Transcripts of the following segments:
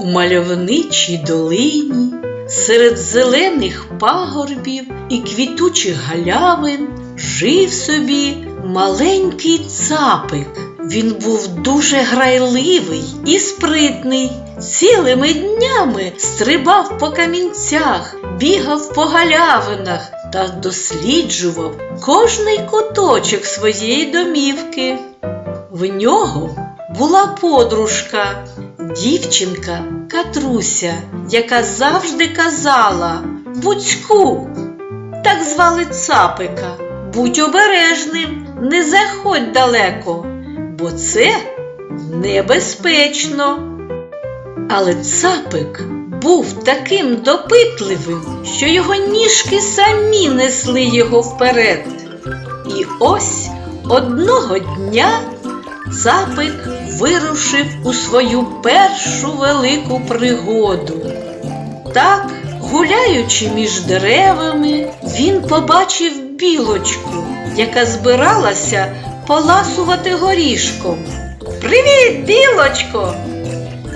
У мальовничій долині, серед зелених пагорбів і квітучих галявин жив собі маленький цапик. Він був дуже грайливий і спритний. Цілими днями стрибав по камінцях, бігав по галявинах та досліджував кожний куточок своєї домівки. В нього була подружка, дівчинка Катруся, яка завжди казала Буцьку, так звали цапика. Будь обережним, не заходь далеко, бо це небезпечно. Але цапик був таким допитливим, що його ніжки самі несли його вперед. І ось одного дня цапик вирушив у свою першу велику пригоду. Так, гуляючи між деревами, він побачив білочку, яка збиралася поласувати горішком. Привіт, білочко!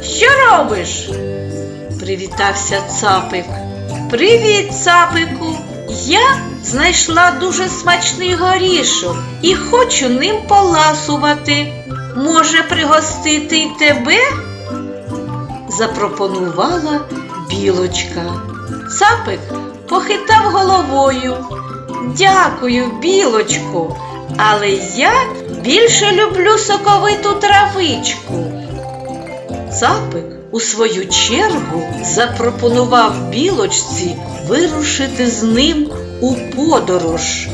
Що робиш? Привітався цапик. Привіт, цапику! Я знайшла дуже смачний горішок і хочу ним поласувати. Може, пригостити й тебе? запропонувала білочка. Цапик похитав головою. Дякую, білочко, але я більше люблю соковиту травичку. Цапик у свою чергу запропонував білочці вирушити з ним у подорож.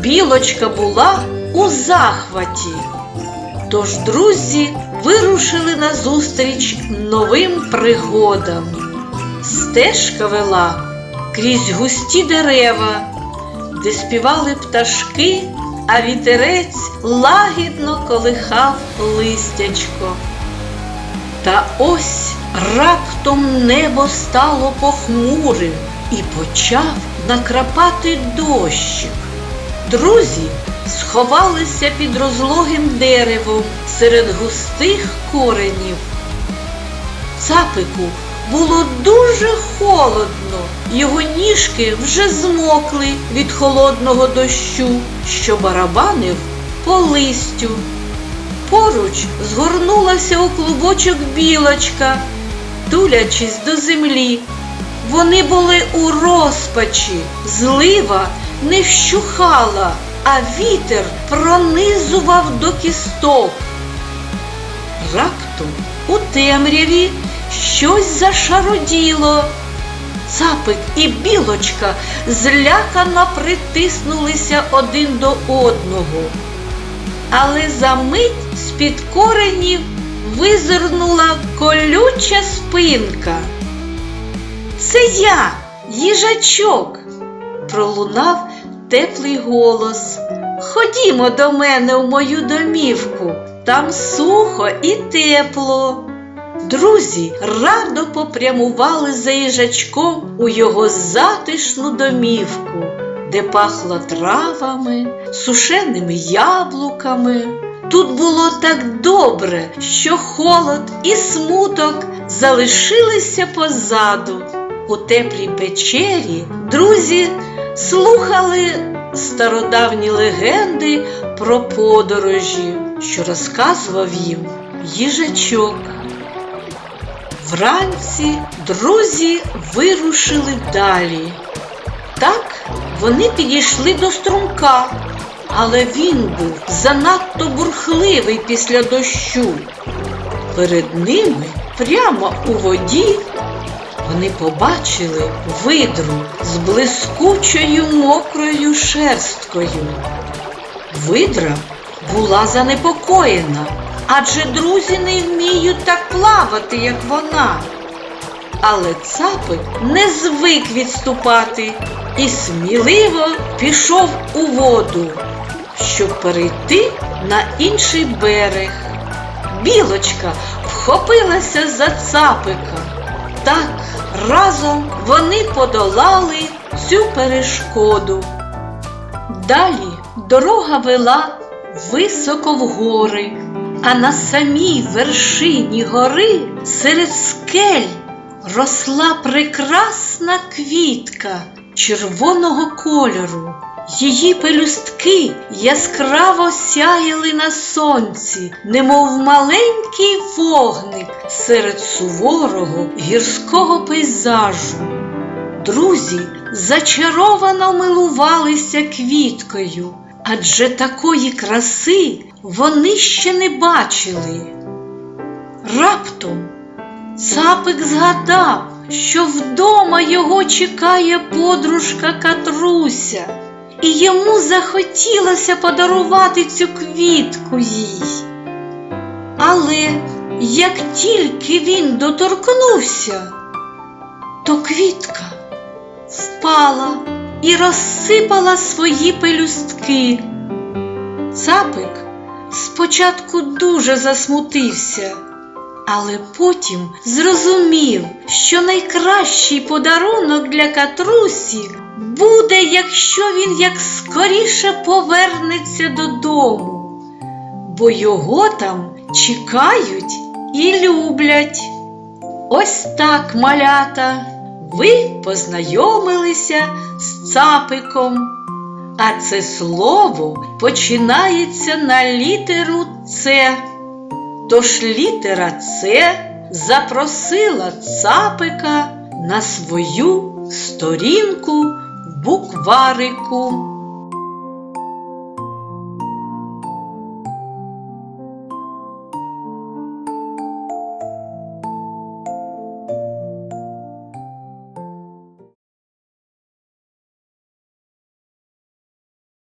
Білочка була у захваті. Тож друзі вирушили назустріч новим пригодам. Стежка вела крізь густі дерева, де співали пташки, а вітерець лагідно колихав листячко. Та ось раптом небо стало похмурим і почав накрапати дощик. Друзі сховалися під розлогим деревом серед густих коренів. Цапику було дуже холодно, його ніжки вже змокли від холодного дощу, що барабанив по листю. Поруч згорнулася у клубочок білочка, тулячись до землі. Вони були у розпачі, злива не вщухала, а вітер пронизував до кісток. Раптом у темряві щось зашароділо. Цапик і білочка злякано притиснулися один до одного. Але за мить з-під коренів визирнула колюча спинка. Це я, їжачок, пролунав теплий голос. Ходімо до мене в мою домівку, там сухо і тепло. Друзі радо попрямували за їжачком у його затишну домівку, де пахло травами, сушеними яблуками. Тут було так добре, що холод і смуток залишилися позаду. У теплій печері друзі слухали стародавні легенди про подорожі, що розказував їм їжачок. Вранці друзі вирушили далі. Так вони підійшли до струмка, але він був занадто бурхливий після дощу. Перед ними, прямо у воді, вони побачили видру з блискучою мокрою шерсткою. Видра була занепокоєна, адже друзі не вміють так плавати, як вона. Але цапик не звик відступати і сміливо пішов у воду, щоб перейти на інший берег. Білочка вхопилася за цапика. Так разом вони подолали цю перешкоду. Далі дорога вела високо в гори, А на самій вершині гори серед скель росла прекрасна квітка червоного кольору. Її пелюстки яскраво сяяли на сонці, немов маленький вогник серед суворого гірського пейзажу. Друзі зачаровано милувалися квіткою, адже такої краси вони ще не бачили. Раптом цапик згадав, що вдома його чекає подружка Катруся, і йому захотілося подарувати цю квітку їй. Але як тільки він доторкнувся, то квітка впала і розсипала свої пелюстки. Цапик спочатку дуже засмутився, але потім зрозумів, що найкращий подарунок для катрусі буде, якщо він як скоріше повернеться додому, бо його там чекають і люблять. Ось так, малята, ви познайомилися з цапиком. А це слово починається на літеру С. Тож літера С запросила цапика на свою сторінку букварику.